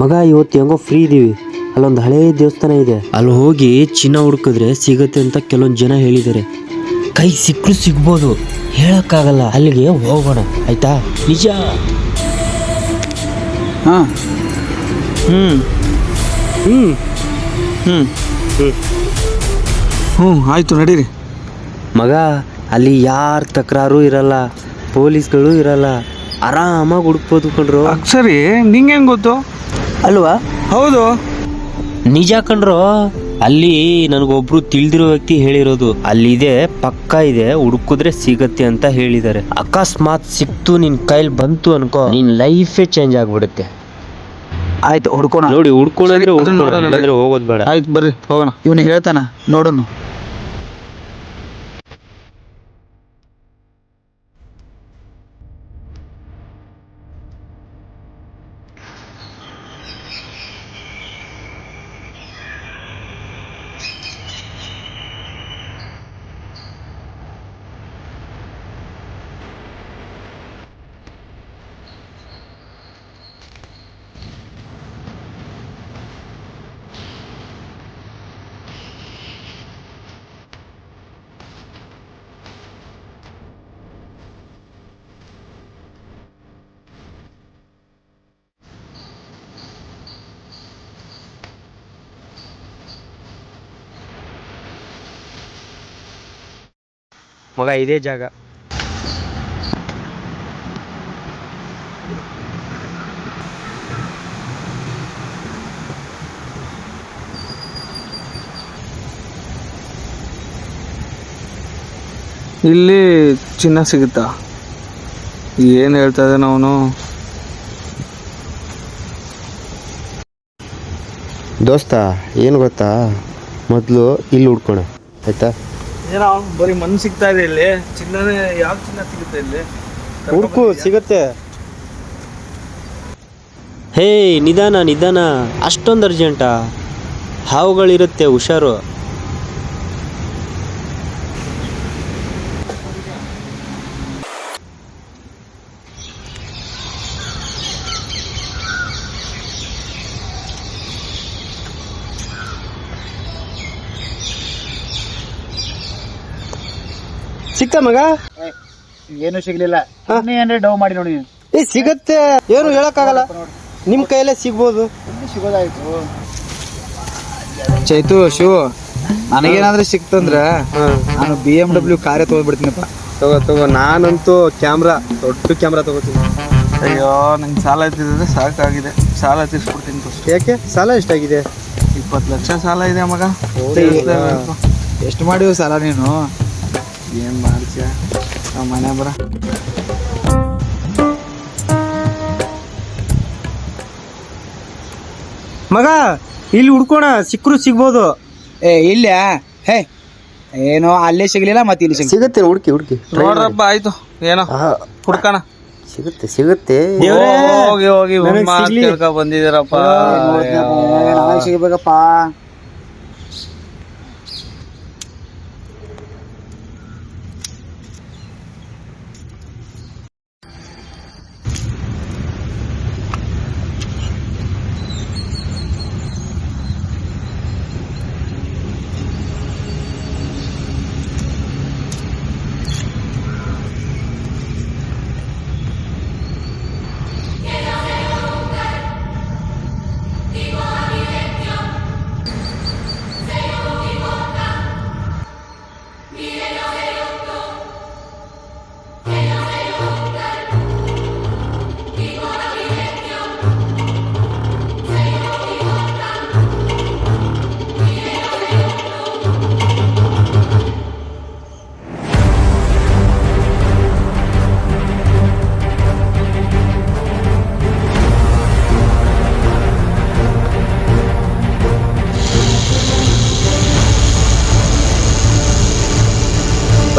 ಮಗ ಇವತ್ತು ಹೆಂಗೋ ಫ್ರೀ ಇದೀವಿ. ಅಲ್ಲೊಂದು ಹಳೇ ದೇವಸ್ಥಾನ ಇದೆ. ಅಲ್ಲಿ ಹೋಗಿ ಚಿನ್ನ ಹುಡುಕಿದ್ರೆ ಸಿಗತ್ತೆ ಅಂತ ಕೆಲವೊಂದು ಜನ ಹೇಳಿದ್ದಾರೆ. ಕೈ ಸಿಕ್ಕರು ಸಿಗ್ಬೋದು. ಹೇಳಕ್ಕಾಗಲ್ಲ. ಅಲ್ಲಿಗೆ ಹೋಗೋಣ. ಆಯ್ತಾ? ನಿಜ? ಹಾಂ. ಹ್ಞೂ ಹ್ಞೂ ಹ್ಞೂ ಹ್ಞೂ ಆಯಿತು ನಡೀರಿ. ಮಗ ಅಲ್ಲಿ ಯಾರ ತಕರಾರು ಇರಲ್ಲ. ಪೊಲೀಸ್ಗಳು ಇರಲ್ಲ. ಆರಾಮಾಗಿ ಹುಡುಕ್ಬೋದು ಕಣ್ರು. ಸರಿ ನಿಂಗೆ ಹೆಂಗೆ ಗೊತ್ತು? ಅಲ್ವಾ? ಹೌದು. ನಿಜ ಕಣ್ರು ಅಲ್ಲಿ ನನಗೊಬ್ರು ತಿಳಿದಿರೋ ವ್ಯಕ್ತಿ ಹೇಳಿರೋದು ಅಲ್ಲಿ ಇದೆ ಪಕ್ಕ ಇದೆ ಹುಡುಕಿದ್ರೆ ಸಿಗತ್ತೆ ಅಂತ ಹೇಳಿದ್ದಾರೆ. ಅಕಸ್ಮಾತ್ ಸಿಕ್ತು ನಿನ್ ಕೈಲಿ ಬಂತು ಅನ್ಕೋ ನಿನ್ ಲೈಫೇ ಚೇಂಜ್ ಆಗ್ಬಿಡುತ್ತೆ. ಆಯ್ತು ಹುಡ್ಕೋಣ. ನೋಡಿ ಹುಡ್ಕೊಳ್ಳೋದ್ರೆ ಹೋಗೋದ್ ಬೇಡ. ಆಯ್ತು ಬರ್ರಿ ಹೋಗೋಣ. ಇವನು ಹೇಳ್ತಾನ ನೋಡೋಣ ಮಗ ಇದೇ ಜಾಗ. ಇಲ್ಲಿ ಚಿನ್ನ ಸಿಗುತ್ತಾ? ಏನು ಹೇಳ್ತಾ ಇದ್ದಾನೆ ಅವನು? ದೋಸ್ತ ಏನು ಗೊತ್ತಾ? ಮೊದಲು ಇಲ್ಲಿ ಹುಡ್ಕೋಣ ಆಯ್ತಾ? ಏನೋ ಬರೀ ಮಣ್ಣು ಸಿಗ್ತಾ ಇದೆ ಇಲ್ಲಿ. ಚಿನ್ನನೇ ಯಾವ ಚಿನ್ನ ಸಿಗುತ್ತೆ ಇಲ್ಲಿ? ಹುಡುಕು ಸಿಗತ್ತೆ. ಹೇ ನಿಧಾನ ನಿಧಾನ. ಅಷ್ಟೊಂದು ಅರ್ಜೆಂಟಾ ಹಾವುಗಳಿರುತ್ತೆ ಹುಷಾರು. ಸಿಕ್ತ ಮಗ? ಏನು ಸಿಗ್ಲಿಲ್ಲ. ಏನ್ರೆ ಡವ್ ಮಾಡಿ ನೋಡಿ. ಏ ಸಿಗತ್ತೆ. ಏನು ಹೇಳಕ್ಕಾಗಲ್ಲ. ನಿಮ್ ಕೈಯಲ್ಲೇ ಸಿಗ್ಬೋದು. ಸಿಗೋದಾಯ್ತು. ಚೈತು ಶಿವ ನನಗೇನಾದ್ರೆ ಸಿಕ್ತಂದ್ರ ನಾನು ಬಿ ಎಂ ಡಬ್ಲ್ಯೂ ಕಾರ್ಯ ತಗೊಂಡ್ಬಿಡ್ತೀನಪ್ಪ ತಗೋ ತಗೋ. ನಾನಂತೂ ಕ್ಯಾಮ್ರಾ ದೊಡ್ಡ ಕ್ಯಾಮ್ರಾ ತಗೋತೀನಿ. ಅಯ್ಯೋ ನಂಗೆ ಸಾಲ ಇದ್ದಿದ್ರೆ ಸಾಕಾಗಿದೆ. ಸಾಲ ತೀರ್ಸ್ಬಿಡ್ತೀನಿ ಫಸ್ಟ್ ಯಾಕೆ? ಸಾಲ ಎಷ್ಟಾಗಿದೆ? ಇಪ್ಪತ್ತು ಲಕ್ಷ ಸಾಲ ಇದೆ ಮಗ. ಎಷ್ಟು ಮಾಡಿವ ಸಾಲ ನೀನು? ಏನ್ ಮಾಡ್ತೀಯ ನಮ್ಮ ಮನೆ ಬರ ಮಗ ಇಲ್ಲಿ ಹುಡ್ಕೋಣ ಸಿಕ್ಕರು ಸಿಗ್ಬೋದು. ಏ ಇಲ್ಲ ಹೇ ಏನೋ ಅಲ್ಲೇ ಸಿಗ್ಲಿಲ್ಲ ಮತ್ತೆ ಇಲ್ಲಿ ಸಿಗ್ ಸಿಗತ್ತೆ ಹುಡುಕಿ ಹುಡುಕಿ. ನೋಡ್ರಪ್ಪ ಆಯ್ತು. ಏನೋ ಹುಡ್ಕಣ. ಸಿಗುತ್ತೆ ಸಿಗುತ್ತೆ. ಹೋಗಿ ಹೋಗಿ ನನಗ್ ಸಿಗ್ಲಿ. ಕೇಳ್ಕೊ ಬಂದಿದ್ದೀರಪ್ಪ. ಸಿಗ್ಬೇಕಪ್ಪ.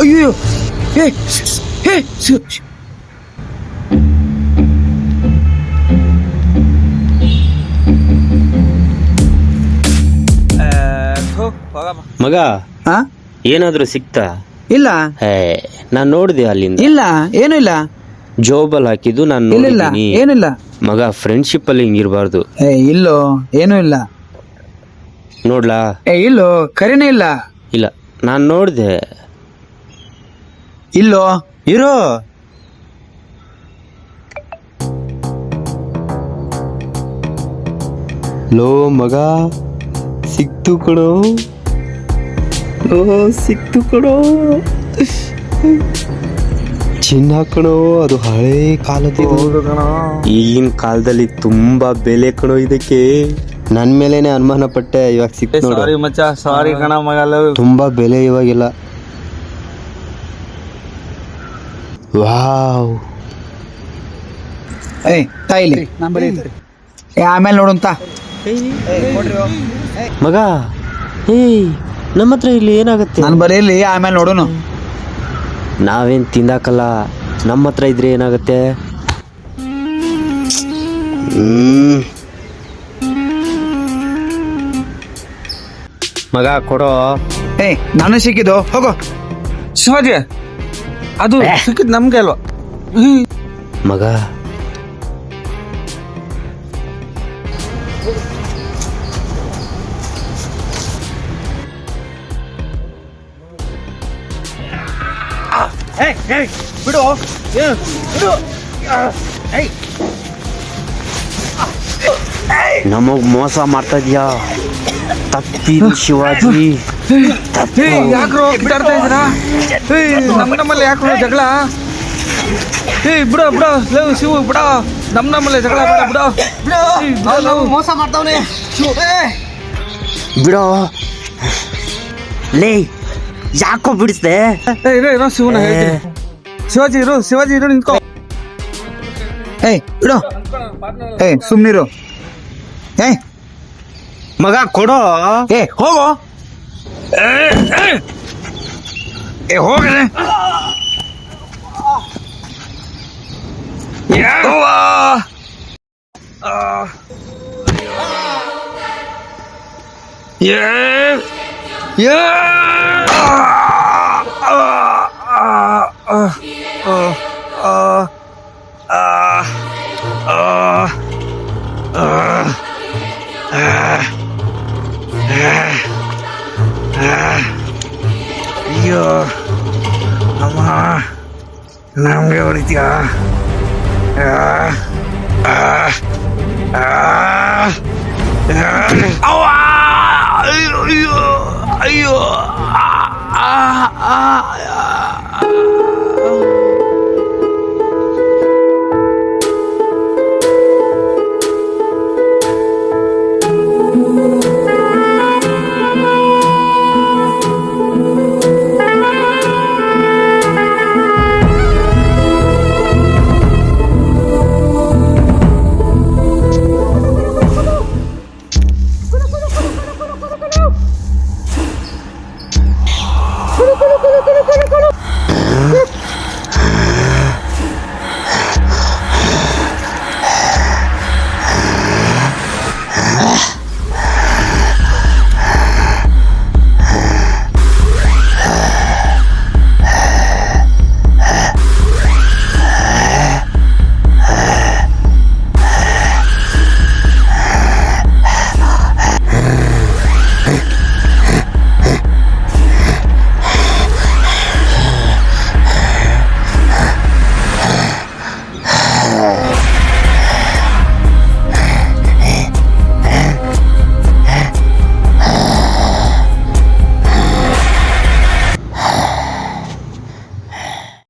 ಅಯ್ಯೋ ಹೇ ಹೇ ಮಗ ಹಾ ಏನಾದ್ರೂ ಸಿಕ್ತಾ? ಇಲ್ಲ. ಹೇ ನಾನ್ ನೋಡಿದೆ ಅಲ್ಲಿಂದ. ಇಲ್ಲ ಏನು ಇಲ್ಲ. ಜೋಬಲ್ ಹಾಕಿದ್ದು ನಾನು ಇಲ್ಲ ನೋಡಿದ್ದೀನಿ. ಏನಿಲ್ಲ ಮಗ ಫ್ರೆಂಡ್ಶಿಪ್ ಅಲ್ಲಿ ಹಿಂಗಿರ್ಬಾರ್ದು ಏ ಇಲ್ಲೋ ಏನೂ ಇಲ್ಲ. ನೋಡ್ಲಾ? ಏ ಇಲ್ಲೋ ಕರಿನೇ ಇಲ್ಲ. ಇಲ್ಲ ನಾನು ನೋಡ್ದೆ. ಇಲ್ಲೋ ಇರೋ. ಲೋ ಮಗ ಸಿಕ್ತು ಕಣೋ ಲೋ ಸಿಕ್ತು ಕಣೋ ಚಿನ್ನ ಕಣೋ ಅದು ಹಳೆ ಕಾಲದ ಈಗಿನ ಕಾಲದಲ್ಲಿ ತುಂಬಾ ಬೆಲೆ ಕಣೋ ಇದಕ್ಕೆ. ನನ್ ಮೇಲೇನೆ ಅನುಮಾನ ಪಟ್ಟೆ ಇವಾಗ ಸಿಕ್ತು ನೋಡು. ಸಾರಿ ಮಚ್ಚ ಸಾರಿ ಕಣ ಮಗ ತುಂಬಾ ಬೆಲೆ ಇವಾಗಿಲ್ಲ. ವಾವ್. ಏ ತಾಯಿಲಿ ಏ ಆಮೇಲೆ ನೋಡುಂತ ಮಗ ಏ ನಮ್ಮ ಹತ್ರ ಇಲ್ಲಿ ಏನಾಗುತ್ತೆ? ನಾನು ಬರೀಲಿ ಆಮೇಲೆ ನೋಡೋಣ ನಾವೇನ್ ತಿಂದಾಕಲ್ಲ ನಮ್ಮ ಹತ್ರ ಇದ್ರೆ ಏನಾಗುತ್ತೆ? ಮಗ ಕೊಡೋ. ಏ ನಾನು ಸಿಕ್ಕಿದ್ದು ಹೋಗೋ. ಶಿವಾಜಿ ಅದು ಸಿಕ್ಕಿದ್ ನಮ್ಗೆ ಅಲ್ವಾ? ಮಗ. ಬಿಡು. ನಮಗ್ ಮೋಸ ಮಾಡ್ತಾ ಇದೀಯಾ? ತಪ್ಪಿ ಶಿವಾಜಿ. ತಪ್ಪು. ಯಾಕ್ರೋ ಬಿಟ್ಟಾಡ್ತಾ ಇದ್ದೀರಾ? ಏಯ್ ನಮ್ ನಮ್ಮಲ್ಲಿ ಯಾಕ್ರೋ ಜಗಳ? ಏಯ್ ಬಿಡ ಬಿಡ. ಲವ್ ಶಿವು ಬಿಡ. ನಮ್ ನಮ್ಮಲ್ಲಿ ಜಗಳ ಬೇಡ ಬಿಡ. ಏಯ್. ಮೋಸ ಮಾಡ್ತಾವನೆ. ಬಿಡೋ. ಲೇ ಯಾಕೋ ಬಿಡಿಸ್ದೆ? ಏಯ್ ಇರೋ ಇರೋ ಶಿವನ ಹೇಳ್ತೀನಿ. ಶಿವಾಜಿ ಇರು ಶಿವಾಜಿ ಇರು ನಿಂತ್ಕೋ. ಏಯ್ ಬಿಡು. ಏ ಸುಮ್ನಿರು. ಏ ಮಗ ಕೊಡೋ ಏ ಹೋಗೋ ಏ ಹೋಗಲೆ ಯವ್ವಾ. ಆ. ಏ. ಏ. ಆ. ಆ. ನಮಗೆ ಹೊಡಿತೀಯ ಅಯ್ಯೋ ಅಯ್ಯೋ ಅಯ್ಯೋ ಆ, ಆ, ಆ,